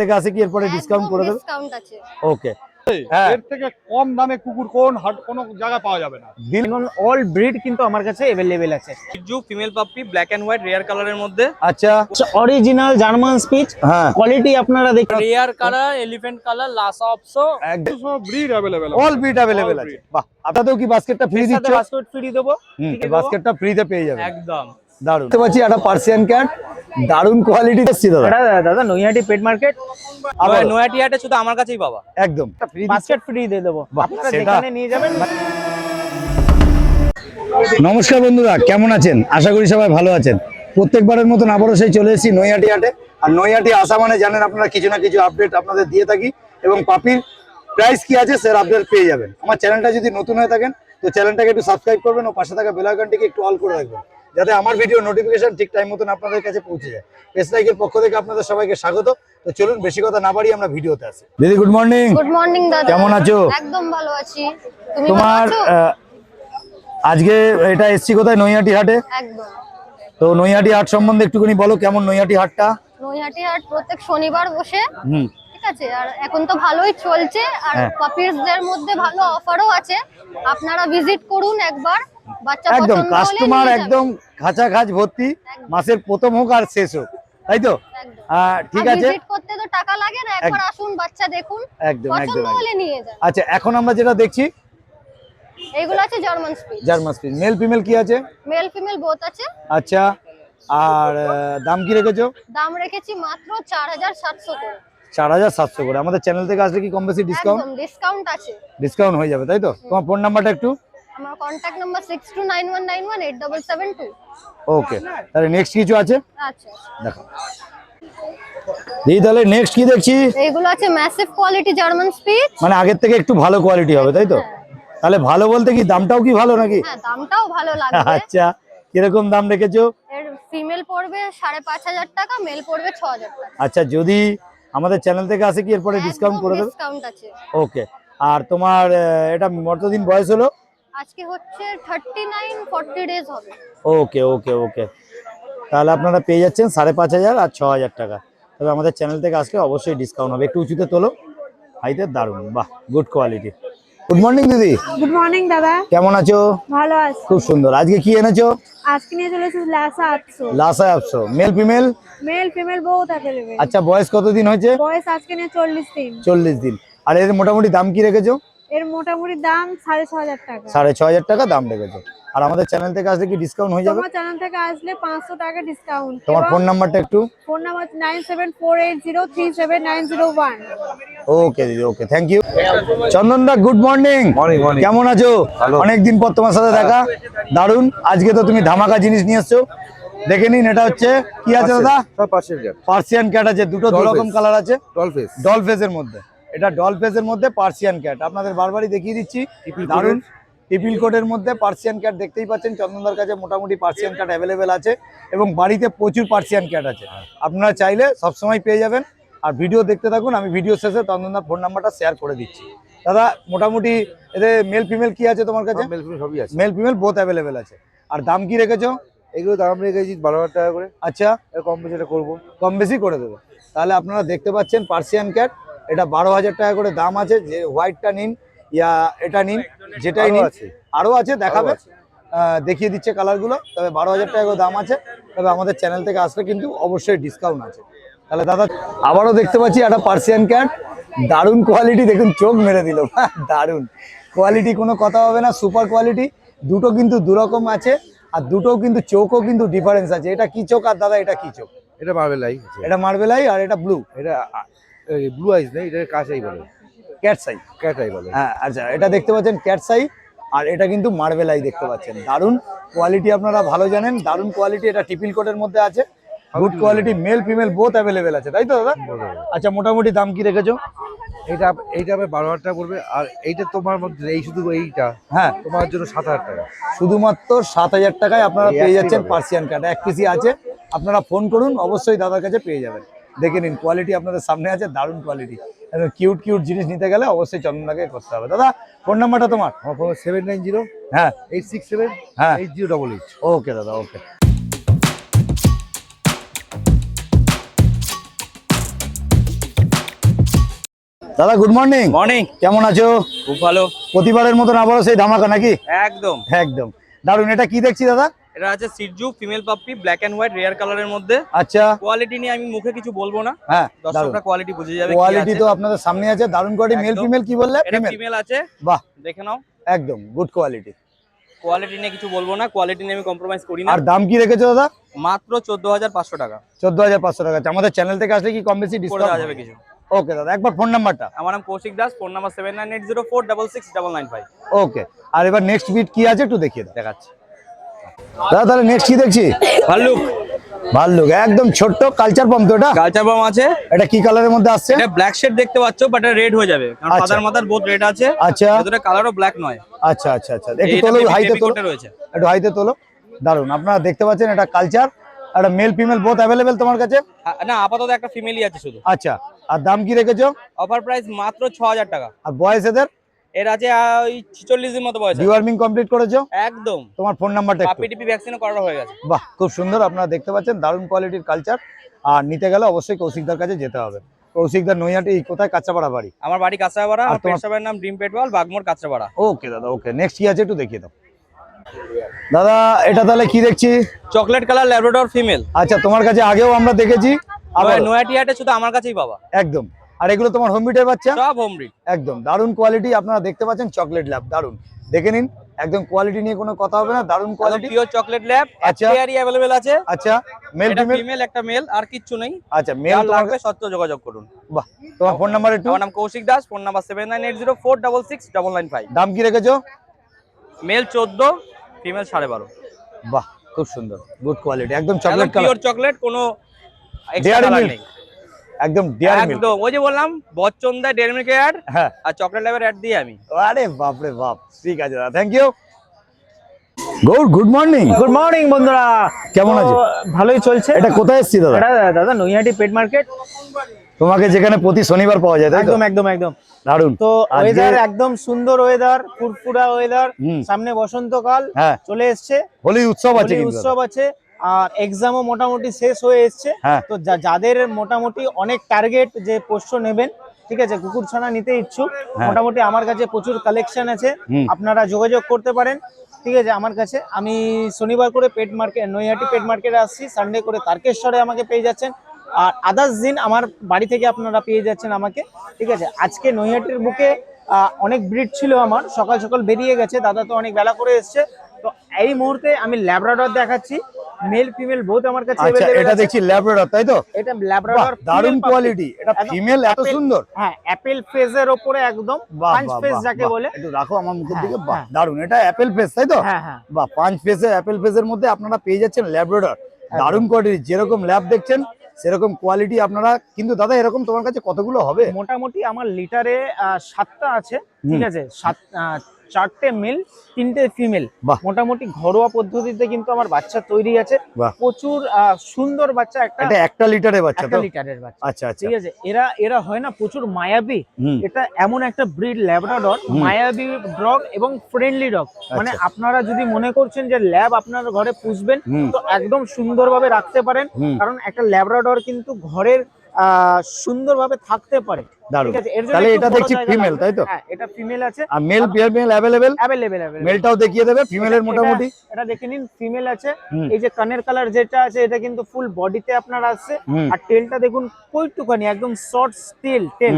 থেকে আসে কি এরপরে ডিসকাউন্ট করে দেবে? ডিসকাউন্ট আছে। ওকে হ্যাঁ। এর থেকে কম দামে কুকুর কোন হাট কোনো জায়গায় পাওয়া যাবে না। অল ব্রিড কিন্তু আমার কাছে অ্যাভেলেবেল আছে। জু female puppy black and white rare কালারের মধ্যে। আচ্ছা। অরিজিনাল জার্মান স্পিচ হ্যাঁ। কোয়ালিটি আপনারা rare colour elephant colour Lhasa apso একদম। সব ব্রিড অল বিট অ্যাভেলেবেল আছে। বাহ আপনাদেরও কি বাস্কেটটা ফ্রি দিচ্ছ? বাস্কেট ফ্রি দেবো? হুম ঠিক আছে বাস্কেটটা ফ্রিতে পেয়ে যাবে। একদম। দারুণ। দেখতে পাচ্ছি একটা পার্সিয়ান ক্যাট দারুণ কোয়ালিটি এসেছি দাদা। দাদা নৈহাটি পেট মার্কেট আবার নোয়াটি হাটে শুধু আমার কাছেই পাবা একদম। বাস্কেট ফ্রি দিয়ে দেবো। আপনারা যেখানে নিয়ে যাবেন নমস্কার বন্ধুরা কেমন আছেন? আশা করি সবাই ভালো আছেন। প্রত্যেকবারের মতন আবারও সেই চলে এসেছি নৈহাটি হাটে। আর নৈহাটি আসা মানে জানেন আপনারা কিছু না কিছু আপডেট আপনাদের দিয়ে থাকি। এবং পাপির প্রাইস কি আছে স্যার আপডেট পেয়ে যাবেন। আমার চ্যানেলটা যদি নতুন হয়ে থাকেন তো চ্যানেলটাকে একটু সাবস্ক্রাইব করবেন ও পাশে থাকা বেল আইকনটিকে একটু অল করে রাখবেন। যাতে আমার ভিডিও নোটিফিকেশন ঠিক টাইম মতন আপনাদের কাছে পৌঁছে যায়। পেস লাইকের পক্ষ থেকে আপনাদের সবাইকে স্বাগত। তো চলুন বেশি কথা না বাড়িয়ে আমরা ভিডিওতে আসি। দিদি গুড মর্নিং গুড মর্নিং দাদা। কেমন আছো? একদম ভালো আছি। তুমি তোমার আছো? আজকে এটা এসছি কোথায়? নৈহাটি হাটে? একদম। তো নৈহাটি হাট সম্বন্ধে একটুখানি বলো কেমন নৈহাটি হাটটা? নৈহাটি হাট প্রত্যেক শনিবার বসে। হুম। ঠিক আছে? আর এখন তো ভালোই চলছে। আর হ্যাঁ। পাপিসদের মধ্যে ভালো অফারও আছে। আপনারা ভিজিট করুন একবার। একদম কাস্টমার একদম খাঁচা খাঁচ ভর্তি মাসের প্রথম হোক আর শেষ হোক তাই তো? ঠিক আছে। করতে তো টাকা লাগে না একবার আসুন বাচ্চা দেখুন একদম একদম পছন্দ একদম। হলে নিয়ে যান। আচ্ছা এখন আমরা যেটা দেখছি এইগুলো আছে German spitz German spitz male female কি আছে? মেল ফিমেল বোথ আছে। আচ্ছা আর দাম কি রেখেছো? দাম রেখেছি মাত্র করে। আমাদের চ্যানেল থেকে আসলে কি কম বেশি ডিসকাউন্ট ডিসকাউন্ট আছে। ডিসকাউন্ট হয়ে যাবে তাই তো? তোমার ফোন নাম্বারটা একটু? আমার contact number six two nine one nine one eight double seven two okay তাহলে নেক্সট কিছু আছে? আচ্ছা দেখো। দিদি তাহলে নেক্সট কি দেখছি? এইগুলো আছে ম্যাসিভ কোয়ালিটি জার্মান স্পিচ মানে আগের থেকে একটু ভালো কোয়ালিটি হবে তাই তো? তাহলে ভালো বলতে কি দামটাও কি ভালো নাকি? হ্যাঁ দামটাও ভালো লাগবে। আচ্ছা কীরকম দাম রেখেছো? এর ফিমেল পড়বে সাড়ে পাঁচ হাজার টাকা মেল পড়বে ছ হাজার টাকা। আচ্ছা যদি আমাদের চ্যানেল থেকে আসে কি এরপরে ডিসকাউন্ট করে দেবে? ডিসকাউন্ট আছে। ওকে আর তোমার এটা কতদিন বয়স হলো? আজকে হচ্ছে থার্টি নাইন ফর্টি ডেজ হবে। ওকে ওকে ওকে। তাহলে আপনারা পেয়ে যাচ্ছেন সাড়ে পাঁচ হাজার আর ছ হাজার টাকা। তবে আমাদের চ্যানেল থেকে আসলে অবশ্যই ডিসকাউন্ট হবে। একটু উঁচুতে তোলো। হাইতে দারুণ। বাহ গুড কোয়ালিটি গুড মর্নিং দিদি। গুড মর্নিং দাদা। কেমন আছো? ভালো আছি। খুব সুন্দর। আজকে কি এনেছো? আজকে নিয়ে চলে এসেছি লাসা আটশো Lhasa apso male female male female বহুত অ্যাভেলেবেল আচ্ছা বয়স কত দিন হয়েছে? বয়স আজকে নিয়ে চল্লিশ দিন। চল্লিশ দিন। আর এর মোটামুটি দাম কি রেখেছো? এর মোটামুটি দাম সাড়ে ছ হাজার টাকা। সাড়ে ছ হাজার টাকা দাম রেখেছো। আর আমাদের চ্যানেল থেকে আসলে কি ডিসকাউন্ট হয়ে যাবে? তোমার চ্যানেল থেকে আসলে পাঁচশো টাকা ডিসকাউন্ট তোমার ফোন নাম্বারটা একটু? Phone number nine seven four eight zero three seven nine zero one okay দিদি ওকে থ্যাংক ইউ চন্দন দা গুড মর্নিং কেমন আছো? অনেকদিন পর তোমার সাথে দেখা। দারুণ আজকে তো তুমি ধামাকা জিনিস নিয়ে এসছো। দেখে নিন এটা হচ্ছে কি আছে দাদা? পার্সিয়ান ক্যাট আছে দুটো দু রকম কালার আছে। ডল ফেস ডল ফেসের মধ্যে। এটা ডল ফেসের মধ্যে পার্সিয়ান ক্যাট আপনাদের বারবারই দেখিয়ে দিচ্ছি। দারুণ টিপিল কোটের মধ্যে পার্সিয়ান ক্যাট দেখতেই পাচ্ছেন। চন্দনদার কাছে মোটামুটি পার্সিয়ান ক্যাট অ্যাভেলেবেল আছে এবং বাড়িতে প্রচুর পার্সিয়ান ক্যাট আছে। আপনারা চাইলে সবসময় পেয়ে যাবেন। আর ভিডিও দেখতে থাকুন। আমি ভিডিও শেষে চন্দনদার ফোন নাম্বারটা শেয়ার করে দিচ্ছি। দাদা মোটামুটি এতে মেল ফিমেল কি আছে তোমার কাছে? মেল ফিমেল সবই আছে। মেল ফিমেল বোথ অ্যাভেলেবেল আছে। আর দাম কি রেখেছো? এগুলো দাম রেখেছি বারো হাজার টাকা করে। আচ্ছা। কম বেশি এটা করব। কম বেশি করে দেবো। তাহলে আপনারা দেখতে পাচ্ছেন পার্সিয়ান ক্যাট এটা বারো হাজার টাকা করে দাম আছে যে হোয়াইটটা নিন ইয়া এটা নিন যেটাই আরও নিন আছে। আরও আছে দেখাবে। দেখিয়ে দিচ্ছে কালারগুলো তবে বারো হাজার টাকা করে দাম আছে। তবে আমাদের চ্যানেল থেকে আসলে কিন্তু অবশ্যই ডিসকাউন্ট আছে। তাহলে দাদা আবারও দেখতে পাচ্ছি একটা পার্সিয়ান ক্যাট দারুণ কোয়ালিটি দেখুন চোখ মেরে দিল। দারুণ। কোয়ালিটি কোনো কথা হবে না সুপার কোয়ালিটি দুটো কিন্তু দুরকম আছে আর দুটো কিন্তু চোখও কিন্তু ডিফারেন্স আছে। এটা কি চোখ আর দাদা এটা কি চোখ? এটা মার্বেল আই এটা মার্বেলাই আর এটা ব্লু এটা ব্লু আইস নেই এটা কাঁচ আই বলে। ক্যাট সাই ক্যাট আই বলে। হ্যাঁ আচ্ছা এটা দেখতে পাচ্ছেন ক্যাট সাই আর এটা কিন্তু মার্বেল আই দেখতে পাচ্ছেন। দারুণ কোয়ালিটি আপনারা ভালো জানেন দারুণ কোয়ালিটি এটা টিপিল কোটের মধ্যে আছে। Good quality male female both available আছে তাই তো দাদা? আচ্ছা মোটামুটি দাম কি রেখেছো? এইটা এইটা হবে বারো হাজার টাকা পড়বে আর এইটা তোমার মধ্যে এই শুধু এইটা। হ্যাঁ। তোমার জন্য সাত হাজার টাকা। শুধুমাত্র সাত হাজার টাকায় আপনারা পেয়ে যাচ্ছেন। পার্সিয়ান কাট এক পিসি আছে। আপনারা ফোন করুন অবশ্যই দাদার কাছে পেয়ে যাবেন। দেখে নিন কোয়ালিটি আপনাদের সামনে আছে দারুণ কোয়ালিটি কিউট কিউট জিনিস নিতে গেলে অবশ্যই চন্দনাকে করতে হবে। দাদা ফোন নাম্বারটা তোমার? আমার ফোন সেভেন নাইন জিরো হ্যাঁ। এইট সিক্স সেভেন হ্যাঁ। Eight zero double eight okay দাদা ওকে দাদা গুড মর্নিং মর্নিং কেমন আছো? খুব ভালো। প্রতিবারের মতন আবারও সেই ধামাকা নাকি? একদম। একদম। দারুণ এটা কি দেখছি দাদা? এটা আছে shih tzu female puppy black and white rare কালারের মধ্যে। আচ্ছা। কোয়ালিটি নিয়ে আমি মুখে কিছু বলব না। হ্যাঁ দর্শকরা কোয়ালিটি বুঝে যাবে কোয়ালিটি তো আপনাদের সামনে আছে দারুণ কোয়ালিটি মেল ফিমেল কি বললে? এটা ফিমেল আছে। বাহ। দেখে নাও। একদম গুড কোয়ালিটি কোয়ালিটি নিয়ে কিছু বলব না কোয়ালিটি নিয়ে আমি কম্প্রোমাইজ করি না। আর দাম কি রেখেছো দাদা? মাত্র চোদ্দ হাজার পাঁচশো টাকা। চোদ্দ হাজার পাঁচশো টাকা। আছে। আমাদের চ্যানেল থেকে আসলে কি কম বেশি করে দেওয়া যাবে কিছু। ওকে দাদা একবার ফোন নাম্বারটা আমার নাম Koushik Das phone number seven nine eight zero four double six double nine five okay আর এবার নেক্সট বিট কি আছে একটু দেখিয়ে দাও। দেখাচ্ছি। দাদা তাহলে নেক্সট কি দেখছি? ভাল্লুক। ভাল্লুক একদম ছোট্ট কালচার পাম্প তো এটা? কালচার বাম আছে। এটা কি কালারের মধ্যে আসছে? এটা ব্ল্যাক শেড দেখতে পাচ্ছ বাট এটা রেড হয়ে যাবে। কারণ। পাতার মাথার বোথ রেড আছে। আচ্ছা। ভেতরে কালারও ব্ল্যাক নয়। আচ্ছা আচ্ছা আচ্ছা। একটু এটা তোলো হাইতে তোলো। একটু হাইতে তোলো। দারুণ আপনারা দেখতে পাচ্ছেন এটা কালচার একটা মেল ফিমেল বোথ অ্যাভেলেবেল তোমার কাছে? না আপাতত একটা ফিমেলই আছে শুধু। আচ্ছা। আর দাম কি রেখেছো? অফার প্রাইস মাত্র ছ হাজার টাকা। আর বয়স এদের? এর আছে ওই মতো বয়স। ডিওয়ার্মিং কমপ্লিট করেছ? একদম। তোমার ফোন নাম্বারটা একটু। পাপি টিপি ভ্যাকসিনও করানো হয়ে গেছে। বাহ খুব সুন্দর আপনারা দেখতে পাচ্ছেন দারুণ কোয়ালিটির কালচার আর নিতে গেলে অবশ্যই কৌশিকদার কাছে যেতে হবে। কৌশিকদার নৈহাটি কোথায়? কাঁচাপাড়া বাড়ি। আমার বাড়ি কাঁচরাপাড়া আর আর তোমার- পেশাবের নাম ড্রিম পেটওয়াল বাগমোড় কাঁচরাপাড়া ওকে দাদা ওকে নেক্সট কি আছে একটু দেখিয়ে দাও। দাদা এটা তাহলে কি দেখছি? চকলেট কালার ল্যাব্রাডর ফিমেল আচ্ছা তোমার কাছে আগেও আমরা দেখেছি। আবার হাটে শুধু আমার কাছেই পাবা। একদম। আর এগুলো তোমার হোম বিটের বাচ্চা? সব হোম ব্রিড একদম দারুণ কোয়ালিটি আপনারা দেখতে পাচ্ছেন চকলেট ল্যাব দারুণ। দেখে নিন একদম কোয়ালিটি নিয়ে কোনো কথা হবে না দারুণ একদম কোয়ালিটি পিওর চকলেট ল্যাব আচ্ছা। পেয়ারই অ্যাভেলেবেল আছে। আচ্ছা মেল ফিমেল একটা মেল আর কিচ্ছু নেই। আচ্ছা মেল লাগবে সত্য যোগাযোগ করুন। বাহ তোমার ফোন নাম্বার একটু? আমার নাম Koushik Das phone number seven nine eight zero four double six double nine five দাম কি রেখেছো? মেল চোদ্দ ফিমেল সাড়ে বারো। বাহ খুব সুন্দর গুড কোয়ালিটি একদম চকলেট কালার পিওর চকলেট কোনো Dairy নেই। একদম ডিয়ার মিল্ক একদম ওই যে বললাম বচ্চন দেয় ডেয়ারি মিল্কের অ্যাড হ্যাঁ। আর চকলেট ল্যাবের অ্যাড দিই আমি। আরে বাপ রে বাপ ঠিক আছে দাদা thank you Gour good morning good morning বন্ধুরা। কেমন আছো? ভালোই চলছে। এটা কোথায় এসছি দাদা? এটা দাদা নৈহাটি পেট মার্কেট তোমাকে যেখানে প্রতি শনিবার পাওয়া যায় একদম একদম একদম। দারুণ তো ওয়েদার একদম সুন্দর ওয়েদার ফুরফুরা ওয়েদার হুম। সামনে বসন্তকাল হ্যাঁ। চলে এসছে। হোলি উৎসব আছে হোলি উৎসব আছে। আর এক্সামও মোটামুটি শেষ হয়ে এসছে। হ্যাঁ। তো যাদের মোটামুটি অনেক টার্গেট যে পোষ্য নেবেন ঠিক আছে কুকুর ছানা নিতে ইচ্ছুক হ্যাঁ। মোটামুটি আমার কাছে প্রচুর কালেকশন আছে। আপনারা যোগাযোগ করতে পারেন ঠিক আছে আমার কাছে। আমি শনিবার করে পেট মার্কেট নৈহাটি পেট মার্কেটে আসছি সানডে করে তারকেশ্বরে আমাকে পেয়ে যাচ্ছেন। আর আদার্স দিন আমার বাড়ি থেকে আপনারা পেয়ে যাচ্ছেন আমাকে ঠিক আছে। আজকে নৈহাটির বুকে অনেক ব্রিড ছিল আমার সকাল সকাল বেরিয়ে গেছে দাদা তো অনেক বেলা করে এসছে। তো এই মুহূর্তে আমি ল্যাব্রাডর দেখাচ্ছি। মেল ফিমেল বোথ আমার কাছে আচ্ছা available এটা আছে। দেখছি ল্যাবরেটর তাই তো? এটা ল্যাব্রাডর দারুণ কোয়ালিটি এটা ফিমেল এত সুন্দর। হ্যাঁ অ্যাপেল ফেজের ওপরে একদম পাঁচ ফেজ যাকে বলে। একটু রাখো আমার মুখের হ্যাঁ, দিকে। বাহ দারুণ এটা অ্যাপেল ফেস তাই তো? হ্যাঁ হ্যাঁ। বাহ পাঁচ ফেসে অ্যাপেল ফেসের মধ্যে আপনারা পেয়ে যাচ্ছেন ল্যাবরেটর দারুণ কোয়ালিটি যেরকম ল্যাব দেখছেন সেরকম কোয়ালিটি আপনারা। কিন্তু দাদা এরকম তোমার কাছে কতগুলো হবে? মোটামুটি আমার লিটারে সাতটা আছে ঠিক আছে? সাত চারটে মেল তিনটে ফিমেল। মোটামুটি ঘরোয়া পদ্ধতিতে কিন্তু আমার বাচ্চা তৈরি আছে। প্রচুর সুন্দর বাচ্চা একটা একটা লিটারে বাচ্চা একটা লিটারের বাচ্চা। আচ্ছা আচ্ছা। ঠিক আছে? এরা এরা হয় না প্রচুর মায়াবী। এটা এমন একটা ব্রিড ল্যাবরাডর মায়াবী ডগ এবং ফ্রেন্ডলি ডগ মানে আচ্ছা। আপনারা যদি মনে করছেন যে ল্যাব আপনার ঘরে পুষবেন তো একদম সুন্দরভাবে রাখতে পারেন। কারণ একটা ল্যাবরাডর কিন্তু ঘরের সুন্দরভাবে থাকতে পারে। তাহলে এটা দেখছি ফিমেল তাই তো? হ্যাঁ এটা ফিমেল আছে। আর মেল অ্যাভেলেবেল অ্যাভেলেবেল মেলটাও দেখিয়ে দেবে ফিমেলের মোটামুটি? এটা দেখে নিন ফিমেল আছে। এই যে কানের কালার যেটা আছে এটা কিন্তু ফুল বডিতে আপনার আসছে। আর টেলটা দেখুন কইটুখানি একদম short still tail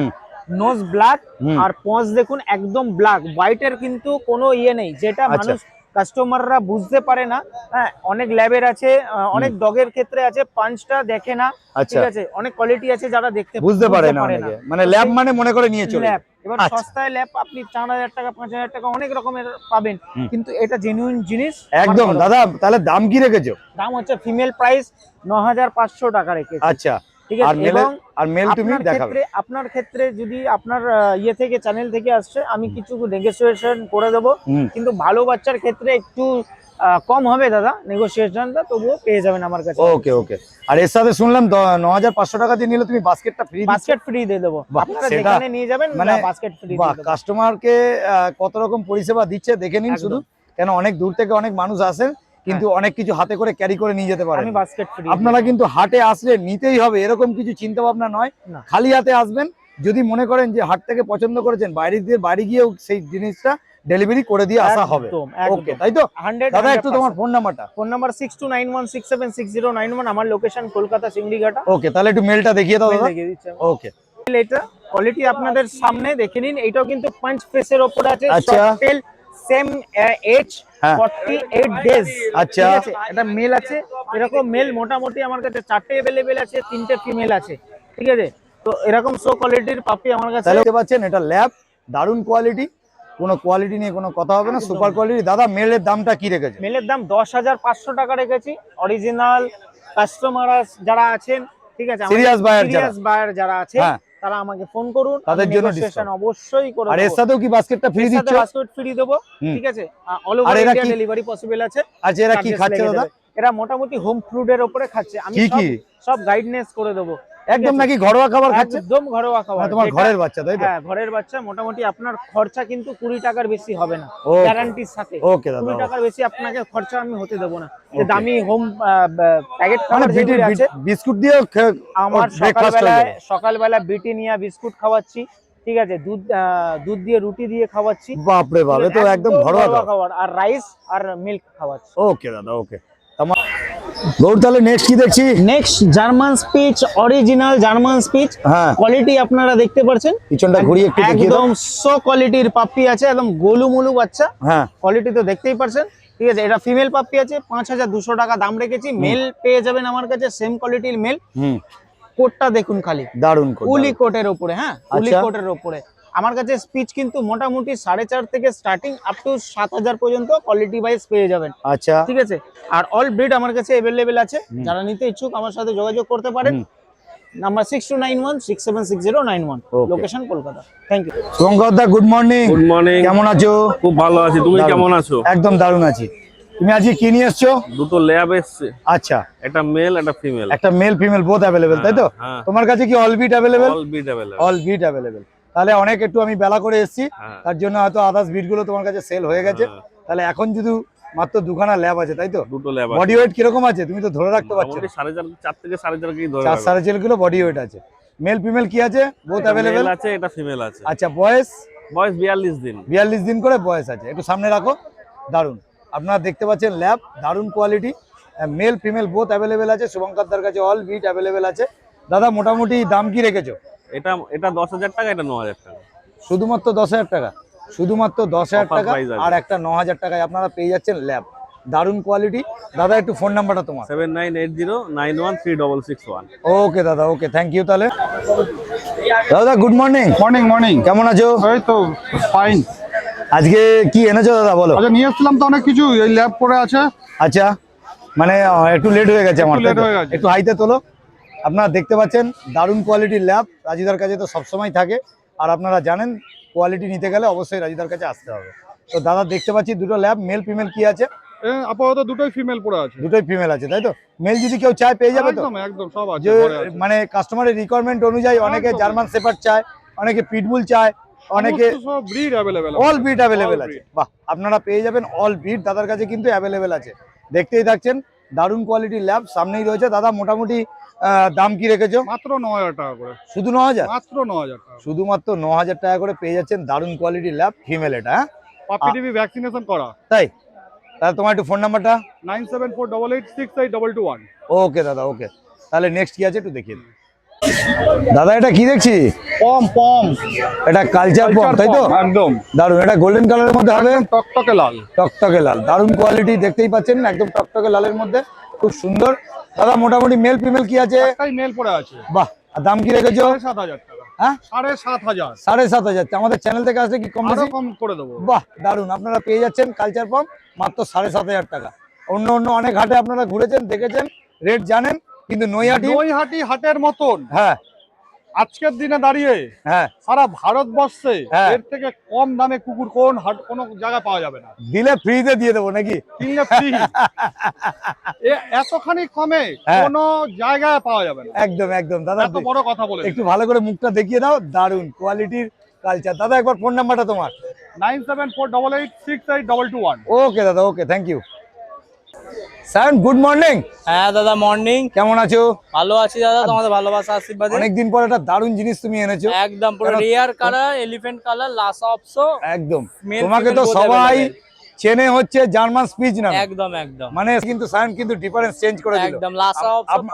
nose black আর পঞ্চ দেখুন একদম ব্ল্যাক হোয়াইটের কিন্তু কোনো ইয়ে নেই যেটা আচ্ছা। মানুষ কাস্টমাররা বুঝতে পারে না। হ্যাঁ অনেক ল্যাবের আছে অনেক ডগের ক্ষেত্রে আছে পাঁচটা দেখে না আচ্ছা। ঠিক আছে? অনেক কোয়ালিটি আছে যারা দেখতে বুঝতে পারে না মানে ল্যাব মানে মনে করে নিয়ে চলে। ল্যাব। এবার আচ্ছা। সস্তায় ল্যাব আপনি চার হাজার টাকা পাঁচ হাজার টাকা অনেক রকমের পাবেন। কিন্তু এটা জেনুইন জিনিস একদম দাদা তাহলে দাম কি রেখেছো? দাম হচ্ছে ফিমেল প্রাইস ন হাজার পাঁচশো টাকা রেখেছে। আচ্ছা। ঠিক আছে? এবং আর মেল তুমি দেখাবে। আপনার ক্ষেত্রে যদি আপনার ইয়ে থেকে চ্যানেল থেকে আসছে আমি কিছু নেগোসিয়েশন করে দেবো। কিন্তু ভালো বাচ্চার ক্ষেত্রে একটু কম হবে দাদা নেগোসিয়েশনটা তবুও পেয়ে যাবেন আমার কাছে। ওকে ওকে। আর এর সাথে শুনলাম ন হাজার পাঁচশো টাকা দিয়ে নিলে তুমি বাস্কেটটা ফ্রি বাস্কেট ফ্রি দিয়ে দেবো। আপনারা যেখানে নিয়ে যাবেন মানে বাস্কেট ফ্রি কাস্টমারকে কত রকম পরিষেবা দিচ্ছে দেখে নিন শুধু। কেন অনেক দূর থেকে অনেক মানুষ আসেন। কিন্তু অনেক কিছু হাতে করে ক্যারি করে নিয়ে যেতে পারেন। আপনারা কিন্তু হাটে আসলে নিতেই হবে এরকম কিছু চিন্তা ভাবনা নয় খালি হাতে আসবেন যদি মনে করেন যে হাট থেকে পছন্দ করেছেন বাইরে দিয়ে বাড়ি গিয়েও সেই জিনিসটা ডেলিভারি করে দিয়ে আসা হবে। ওকে তাই তো? 100 দাদা একটু তোমার ফোন নাম্বারটা phone number six two nine one six seven six zero nine one আমার লোকেশন কলকাতা সিংড়িঘাটা ওকে তাহলে একটু মেলটা দেখিয়ে দাও দাদা। ওকে এটা কোয়ালিটি আপনাদের সামনে দেখে নিন এটাও কিন্তু পাঁচ ফেসের ওপরে আছে আচ্ছা। সেম এজ হ্যাঁ। 48 ডেজ আচ্ছা। ঠিক আছে এটা মেল আছে এরকম মেল মোটামুটি আমার কাছে চারটে अवेलेबल আছে তিনটে ফিমেল আছে ঠিক আছে তো এরকম সো কোয়ালিটির পাপি আমার কাছে তাহলে দেখতে পাচ্ছেন এটা ল্যাব দারুণ কোয়ালিটি কোনো কোয়ালিটি নিয়ে কোনো কথা হবে না সুপার কোয়ালিটি দাদা মেলের দামটা কি রেখেছে মেলের দাম দশ হাজার পাঁচশো টাকা রেখেছি অরিজিনাল কাস্টমার যারা আছেন ঠিক আছে Serious buyer যারা। সিরিয়াস বায়ার যারা আছে হ্যাঁ। তারা আমাকে ফোন করুন তাদের জন্য ডিসকাউন্ট অবশ্যই করে আর এর। সাথেও কি বাস্কেটটা ফ্রি দিচ্ছ? বাস্কেট ফ্রি দেব ঠিক আছে? All over India delivery possible আছে। আর এরা কি খাচ্ছে দাদা? এরা মোটামুটি হোম ফুডের উপরে খাচ্ছে। আমি? সব গাইডনেস করে দেবো। একদম নাকি ঘরোয়া খাবার খাচ্ছে? একদম ঘরোয়া খাবার। মানে তোমার ঘরের বাচ্চা তাই তো? হ্যাঁ ঘরের বাচ্চা মোটামুটি আপনার খরচা কিন্তু কুড়ি টাকার বেশি হবে না গ্যারান্টির সাথে। ওকে দাদা কুড়ি okay। টাকার বেশি আপনাকে খরচা আমি হতে দেবো না। যে দামি হোম প্যাকেট মানে খাবার যেগুলি আছে বিস্কুট দিয়েও খে- আমার হয়ে যাবে। সকালবেলা ব্রিটেনিয়া বিস্কুট খাওয়াচ্ছি ঠিক আছে? দুধ দুধ দিয়ে রুটি দিয়ে খাওয়াচ্ছি। বাপরে বাপ এ তো একদম ঘরোয়া খাবার। আর রাইস আর মিল্ক খাওয়াচ্ছি। ওকে দাদা ওকে। গৌর তাহলে নেক্সট কি দেখছি? Next German spitz original German spitz হ্যাঁ। কোয়ালিটি আপনারা দেখতে পাচ্ছেন পিছনটা ঘুরিয়ে একটু দেখিয়ে দাও। একদম সো কোয়ালিটির পাপ্পি আছে একদম গোলু মুলু বাচ্চা। হ্যাঁ। কোয়ালিটি তো দেখতেই পারছেন। ঠিক আছে এটা ফিমেল পাপ্পি আছে পাঁচ হাজার দুশো টাকা দাম রেখেছি। মেল পেয়ে যাবেন আমার কাছে সেম কোয়ালিটির মেল হুম। কোটটা দেখুন খালি। করে উলি কোটের ওপরে হ্যাঁ উলি আচ্ছা। কোটের ওপরে। আমার কাছে স্পিচ কিন্তু মোটামুটি সাড়ে চার থেকে স্টার্টিং আপ টু সাত হাজার পর্যন্ত কোয়ালিটি ওয়াইজ পেয়ে যাবেন। আচ্ছা। ঠিক আছে? আর অল ব্রিড আমার কাছে অ্যাভেলেবেল আছে। যারা নিতে ইচ্ছুক আমার সাথে যোগাযোগ করতে পারেন। Number six two nine one six seven six zero nine one location Kolkata thank you Subhankar the good morning good morning কেমন আছো? খুব ভালো আছি। তুমি কেমন আছো? একদম দারুণ আছি। তুমি আজকে কি নিয়ে এসছো? দুটো ল্যাব এসছে। আচ্ছা। একটা মেল একটা ফিমেল একটা মেল ফিমেল বোথ অ্যাভেলেবেল তাই তো? হ্যাঁ। তোমার কাছে কি all breed available all breed available all breed available তাহলে অনেক একটু আমি বেলা করে এসেছি। হ্যাঁ। তার জন্য হয়তো আদার্স বিটগুলো তোমার কাছে সেল হয়ে গেছে। হ্যাঁ। তাহলে এখন যদি মাত্র দুখানা ল্যাব আছে তাই তো? দুটো ল্যাব বডি ওয়েট কীরকম আছে? তুমি তো ধরে রাখতে পারছ। সাড়ে চার চার থেকে সাড়ে চার কেজি ধরে চার সাড়ে চার কিলো বডি ওয়েট আছে। মেল ফিমেল কি আছে? বোথ অ্যাভেলেবেল আছে এটা ফিমেল আছে। আচ্ছা বয়স? বয়স বিয়াল্লিশ দিন। বিয়াল্লিশ দিন করে বয়স আছে। একটু সামনে রাখো। দারুণ আপনারা দেখতে পাচ্ছেন ল্যাব দারুণ quality male female both available আছে। শুভঙ্কর দার কাছে অল বিট অ্যাভেলেবেল আছে। দাদা মোটামুটি দাম কি রেখেছো? এটা এটা দশ হাজার টাকা এটা ন হাজার টাকা। শুধুমাত্র দশ হাজার টাকা? শুধুমাত্র দশ হাজার টাকা আর একটা ন হাজার টাকায় আপনারা পেয়ে যাচ্ছেন ল্যাব দারুণ কোয়ালিটি দাদা একটু ফোন নাম্বারটা তোমার। Seven nine eight zero nine one three double six one okay দাদা ওকে থ্যাংক ইউ তাহলে। দাদা গুড মর্নিং মর্নিং মর্নিং কেমন আছো? এই তো ফাইন আজকে কি এনেছো দাদা বলো। আচ্ছা নিয়ে এসেছিলাম তো অনেক কিছু এই ল্যাব পড়ে আছে। আচ্ছা মানে একটু লেট হয়ে গেছে আমার। একটু হাইতে তোলো। আপনারা দেখতে পাচ্ছেন দারুণ কোয়ালিটির ল্যাব রাজিদার কাছে তো সবসময় থাকে। আর আপনারা জানেন কোয়ালিটি নিতে গেলে অবশ্যই রাজিদার কাছে আসতে হবে। তো দাদা দেখতে পাচ্ছি দুটো ল্যাব মেল ফিমেল কি আছে? আপাতত দুটোই ফিমেল পড়ে আছে। দুটোই ফিমেল আছে তাই তো? মেল যদি কেউ চায় পেয়ে যাবে তো? একদম সব আছে। মানে কাস্টমারের রিকোয়ারমেন্ট অনুযায়ী অনেকে জার্মান শেপার্ড চায় অনেকে পিটবুল চায় অনেকে সব breed available all breed available আছে। বাহ আপনারা পেয়ে যাবেন অল বিট দাদার কাছে কিন্তু অ্যাভেলেবেল আছে। দেখতেই থাকছেন দারুণ কোয়ালিটির ল্যাব সামনেই রয়েছে। দাদা মোটামুটি দাম কি রেখেছো? মাত্র ন হাজার টাকা করে। শুধু ন হাজার মাত্র ন হাজার টাকা শুধুমাত্র ন হাজার টাকা করে পেয়ে যাচ্ছেন দারুণ কোয়ালিটির ল্যাব ফিমেল এটা হ্যাঁ? পাপি ভ্যাকসিনেশন করা। তাই? তাহলে তোমার একটু ফোন নাম্বারটা nine seven four double eight six eight double two one. Okay দাদা ওকে তাহলে নেক্সট কি আছে একটু দেখিয়ে। দাদা এটা কি দেখছি? পম পম। এটা কালচার পম তাই তো? একদম। দারুণ এটা গোল্ডেন কালারের মধ্যে হবে? টকটকে লাল। টকটকে লাল দারুণ কোয়ালিটি দেখতেই পাচ্ছেন একদম টকটকে লালের মধ্যে খুব সুন্দর। দাদা মোটামুটি মেল ফিমেল কি আছে? মেল পড়ে আছে। বাহ দাম কি রেখেছো? সাত হাজার টাকা। হ্যাঁ? সাত হাজার। সাড়ে সাত হাজার। আমাদের চ্যানেল থেকে আসলে কি কম কম করে দেবো। বাহ দারুণ আপনারা পেয়ে যাচ্ছেন কালচার পাম্প মাত্র সাড়ে সাত হাজার টাকা। অন্য অন্য অনেক হাটে আপনারা ঘুরেছেন দেখেছেন রেট জানেন কিন্তু নৈহাটি নৈহাটি হাটের মতন। হ্যাঁ। আজকের দিনে দাঁড়িয়ে হ্যাঁ। সারা ভারতবর্ষে হ্যাঁ। এর থেকে কম দামে কুকুর কোন হাট কোনো জায়গায় পাওয়া যাবে না। দিলে ফ্রিতে দিয়ে দেবো নাকি? কিনলে ফ্রি এতখানি কমে হ্যাঁ। কোনো জায়গায় পাওয়া যাবে না। একদম একদম। দাদা এত বড় কথা বলে একটু ভালো করে মুখটা দেখিয়ে দাও। দারুণ কোয়ালিটির কালচার দাদা একবার ফোন নাম্বারটা তোমার। Nine seven four double eight six eight double two one. Okay দাদা okay thank you Sayan good morning হ্যাঁ দাদা মর্নিং কেমন আছো? ভালো আছি দাদা তোমাদের ভালোবাসা আশীর্বাদে। অনেকদিন পর একটা দারুণ জিনিস তুমি এনেছো। একদম পুরো rare colour elephant colour Lhasa Apso একদম। তোমাকে তো সবাই চেনে হচ্ছে জার্মান স্পিচ না একদম একদম। মানে কিন্তু সায়ন কিন্তু ডিফারেন্স চেঞ্জ করে দিল। একদম লাসা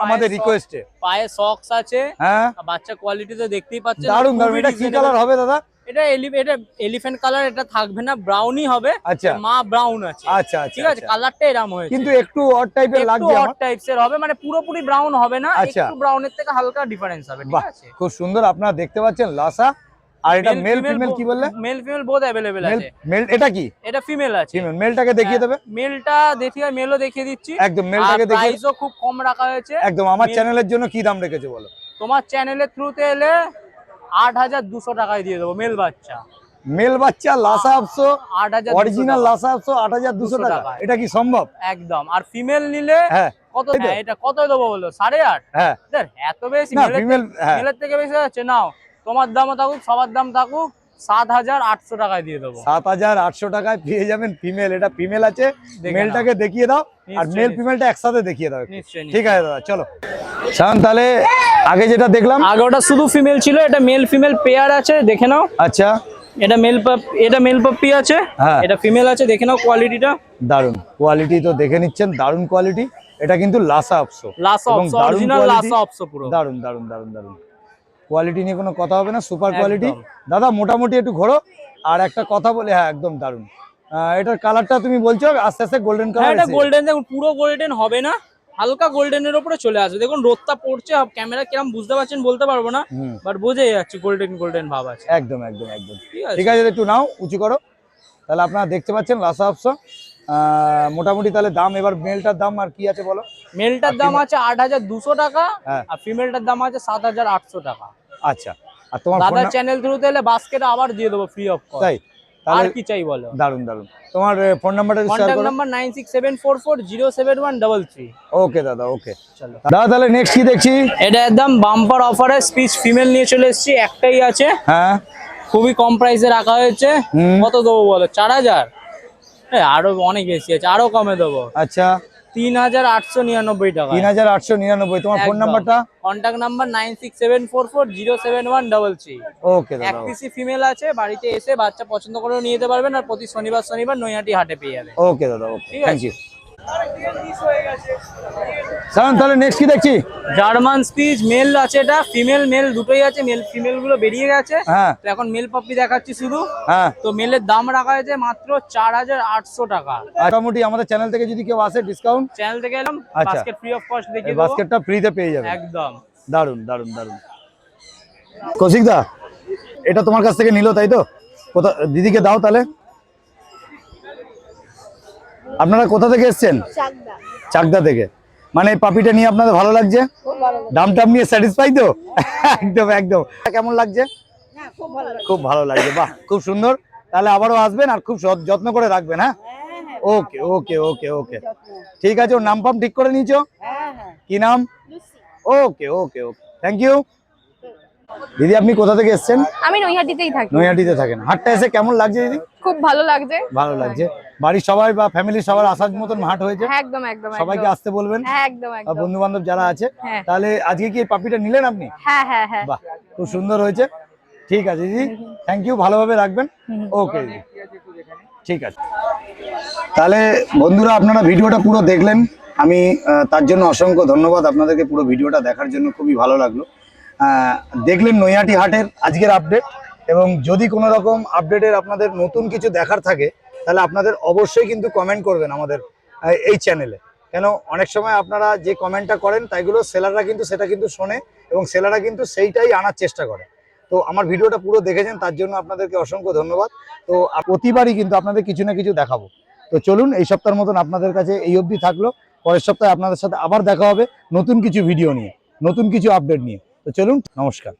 আমাদের রিকোয়েস্টে পায়ে সক্স আছে। হ্যাঁ। বাচ্চা কোয়ালিটি তো দেখতেই পাচ্ছেন দারুণ দারুণ এটা কি কালার হবে দাদা? এটা এলি- এটা এলিফ্যান্ট কালার এটা থাকবে না ব্রাউনই হবে আচ্ছা মা ব্রাউন আছে আচ্ছা আচ্ছা ঠিক আছে আচ্ছা। কালারটা এরকম হয়েছে কিন্তু একটু অড টাইপের একটু লাগছে অড আমার টাইপস এর হবে মানে পুরোপুরি ব্রাউন হবে না আচ্ছা। একটু ব্রাউনের থেকে হালকা ডিফারেন্স হবে ঠিক বাহ আছে খুব সুন্দর আপনারা দেখতে পাচ্ছেন লাসা আর এটা মেল ফিমেল কি বললে male female both available male আছে মেল এটা কি এটা ফিমেল আছে ফিমেল মেলটাকে দেখিয়ে দেবে মেলটা দেখিয়ে মেলও দেখিয়ে দিচ্ছি একদম মেলটাকে দেখিয়ে প্রাইসও খুব কম রাখা হয়েছে একদম আমার Male- চ্যানেলের জন্য কি দাম রেখেছো বলো তোমার চ্যানেলের থ্রুতে এলে আট হাজার দুশো টাকায় দিয়ে দেবো মেল বাচ্চা। মেল বাচ্চা লাসা আপসো আট হাজার অরিজিনাল লাসা আপসো আট হাজার দুশো টাকা। এটা কি সম্ভব? একদম। আর ফিমেল নিলে হ্যাঁ। কত? হ্যাঁ, এটা কত দেবো বলো? সাড়ে আট? হ্যাঁ। এত বেশি হ্যাঁ। মেলের থেকে বেশি যাচ্ছে নাও তোমার দামও থাকুক সবার দাম থাকুক সাত হাজার আটশো টাকায় দিয়ে দেবো। সাত হাজার আটশো টাকায় পেয়ে যাবেন ফিমেল এটা ফিমেল আছে। মেলটাকে দেখিয়ে দাও। আর মেল ফিমেলটা একসাথে দেখিয়ে দাও ঠিক আছে দাদা চলো। শান তাহলে আগে যেটা দেখলাম আগে ওটা শুধু ফিমেল ছিল এটা মেল ফিমেল পেয়ার আছে দেখে নাও। আচ্ছা। এটা মেল পাপ এটা মেল পাপ্পি আছে হ্যাঁ। এটা ফিমেল আছে দেখে নাও কোয়ালিটিটা দারুণ কোয়ালিটি তো দেখে নিচ্ছেন দারুণ কোয়ালিটি এটা কিন্তু লাসা আপসো লাসা অপসো দারুণ অরিজিনাল লাসা অপসো পুরো। দারুণ দারুণ দারুণ দারুণ কোয়ালিটি নিয়ে কোনো কথা হবে না সুপার কোয়ালিটি দাদা মোটামুটি একটু ঘোরো। আর একটা কথা বলে হ্যাঁ একদম দারুণ এটার কালারটা তুমি বলছো আস্তে আস্তে গোল্ডেন হ্যাঁ কালার এটা গোল্ডেন দেখুন পুরো গোল্ডেন হবে না। হালকা গোল্ডেনের উপরে চলে আসবে। দেখুন রোদটা পড়ছে ক্যামেরা কিরম বুঝতে পারছেন বলতে পারব না বাট বোঝাই যাচ্ছে গোল্ডেন গোল্ডেন ভাব আছে। একদম একদম একদম। ঠিক আছে। একটু নাও উঁচু করো। তাহলে আপনারা দেখতে পাচ্ছেন লাসা আপসো মোটামুটি তাহলে দাম এবার মেলটার দাম আর কি আছে বলো? মেলটার দাম আছে আট হাজার দুশো টাকা হ্যাঁ। আর ফিমেলটার দাম আছে সাত হাজার আটশো টাকা। আচ্ছা। আর তোমার দাদার চ্যানেল থ্রুতে এলে বাস্কেট আবার দিয়ে দেবো ফ্রি অফ কস্ট তাই? আর কি চাই বলো? দারুণ দারুণ তোমার ফোন নাম্বারটা শেয়ার করো। Number seven four four zero seven one double three okay দাদা ওকে চলো। দাদা তাহলে নেক্সট কি দেখছি? এটা একদম বাম্পার অফারে স্পিচ ফিমেল নিয়ে চলে এসেছি একটাই আছে। হ্যাঁ। খুবই কম প্রাইসে রাখা হয়েছে। কত দেবো বলো? চার হাজার? এ, আরও অনেক বেশি আছে আরও কমে দেবো। আচ্ছা। তিন হাজার আটশো নিরানব্বই টাকা। তিন হাজার আটশো নিরানব্বই তোমার ফোন নাম্বারটা contact number nine six seven four four zero seven one double three okay এক পিসি ফিমেল আছে বাড়িতে এসে বাচ্চা পছন্দ করে নিয়ে যেতে পারবেন আর প্রতি শনিবার শনিবার নৈহাটি হাটে পেয়ে যাবে। ওকে দাদা ওকে ঠিক থ্যাংক। ইউ সায়ন তাহলে নেক্সট কি দেখছি? জার্মান স্পিচ মেল আছে এটা ফিমেল মেল দুটোই আছে মেল ফিমেলগুলো বেরিয়ে গেছে। হ্যাঁ। তো এখন মেল পাপ্পি দেখাচ্ছি শুধু। হ্যাঁ। তো মেলের দাম রাখা হয়েছে মাত্র চার হাজার আটশো টাকা। মোটামুটি আমাদের চ্যানেল থেকে যদি কেউ আসে ডিসকাউন্ট চ্যানেল থেকে এলাম। বাস্কেট ফ্রি অফ কস্ট দেবো। বাস্কেটটা ফ্রিতে পেয়ে যাবে। একদম। দারুণ দারুণ দারুণ কৌশিক দা এটা তোমার কাছ থেকে নিল তাই তো? কোথা দিদিকে দাও তাহলে। আপনারা কোথা থেকে এসেছেন? চাকদা। থেকে। মানে পাপিটা নিয়ে আপনাদের ভালো লাগছে? দাম টাম নিয়ে স্যাটিসফাই তো? একদম একদম। কেমন লাগছে? খুব ভালো লাগছে। বাহ খুব সুন্দর। তাহলে আবারও আসবেন আর খুব যত্ন করে রাখবেন হ্যাঁ? ওকে ওকে ওকে ওকে। ঠিক আছে ওর নাম ফাম ঠিক করে নিয়েছো? কি নাম? ওকে ওকে ওকে। থ্যাংক ইউ দিদি আপনি কোথা থেকে এসেছেন? আমি নৈহাটিতেই থাকি। নৈহাটিতে থাকেন। হাটটা এসে কেমন লাগছে দিদি? খুব ভালো লাগছে। ভালো লাগছে। বাড়ির সবাই বা ফ্যামিলির সবার আসার মতন হাট হয়েছে? হ্যাঁ একদম একদম। সবাইকে আসতে বলবেন? হ্যাঁ একদম একদম। বন্ধু বান্ধব যারা আছে হ্যাঁ। তাহলে আজকে কি পাপিটা নিলেন আপনি? হ্যাঁ হ্যাঁ হ্যাঁ। বাহ খুব সুন্দর হয়েছে। ঠিক আছে দিদি থ্যাংক ইউ ভালোভাবে রাখবেন। ওকে ঠিক আছে। তাহলে বন্ধুরা আপনারা ভিডিওটা পুরো দেখলেন। আমি তার জন্য অসংখ্য ধন্যবাদ। আপনাদেরকে পুরো ভিডিওটা দেখার জন্য খুবই ভালো লাগল। দেখলেন নৈহাটি হাটের আজকের আপডেট এবং যদি কোনো রকম আপডেটের আপনাদের নতুন কিছু দেখার থাকে, তাহলে আপনাদের অবশ্যই কিন্তু কমেন্ট করবেন আমাদের এই চ্যানেলে কেন, অনেক সময় আপনারা যে কমেন্টটা করেন, তাইগুলো সেলাররা কিন্তু সেটা কিন্তু শোনে এবং সেলাররা কিন্তু সেইটাই আনার চেষ্টা করে। তো আমার ভিডিওটা পুরো দেখেছেন, তার জন্য আপনাদেরকে অসংখ্য ধন্যবাদ। তো প্রতিবারই কিন্তু আপনাদের কিছু না কিছু দেখাবো। তো চলুন, এই সপ্তাহের মতন আপনাদের কাছে এই অবধি থাকল। পরের সপ্তাহে আপনাদের সাথে আবার দেখা হবে নতুন কিছু ভিডিও নিয়ে, নতুন কিছু আপডেট নিয়ে। তো চলুন নমস্কার।